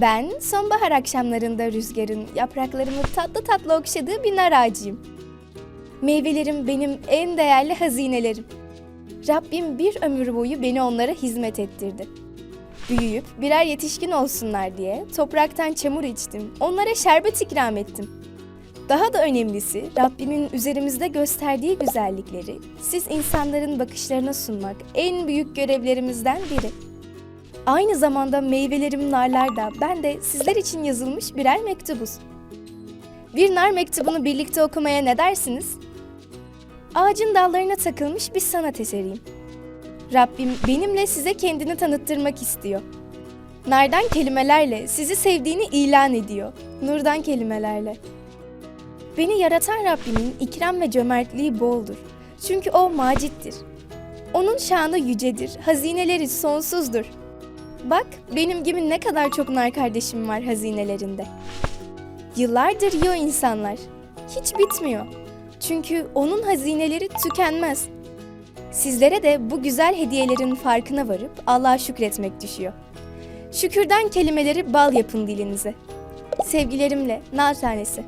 Ben sonbahar akşamlarında rüzgarın yapraklarımı tatlı tatlı okşadığı bir nar ağacıyım. Meyvelerim benim en değerli hazinelerim. Rabbim bir ömür boyu beni onlara hizmet ettirdi. Büyüyüp birer yetişkin olsunlar diye topraktan çamur içtim, onlara şerbet ikram ettim. Daha da önemlisi Rabbimin üzerimizde gösterdiği güzellikleri siz insanların bakışlarına sunmak en büyük görevlerimizden biri. Aynı zamanda meyvelerim narlar da ben de sizler için yazılmış birer mektubuz. Bir nar mektubunu birlikte okumaya ne dersiniz? Ağacın dallarına takılmış bir sanat eseriyim. Rabbim benimle size kendini tanıttırmak istiyor. Nardan kelimelerle sizi sevdiğini ilan ediyor. Nurdan kelimelerle. Beni yaratan Rabbimin ikram ve cömertliği boldur. Çünkü o macittir. Onun şanı yücedir, hazineleri sonsuzdur. Bak benim gibi ne kadar çok nar kardeşim var hazinelerinde. Yıllardır yiyor insanlar. Hiç bitmiyor. Çünkü onun hazineleri tükenmez. Sizlere de bu güzel hediyelerin farkına varıp Allah'a şükretmek düşüyor. Şükürden kelimeleri bal yapın dilinize. Sevgilerimle nar tanesi.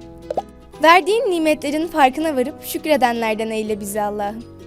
Verdiğin nimetlerin farkına varıp şükredenlerden eyle bizi Allah'ım.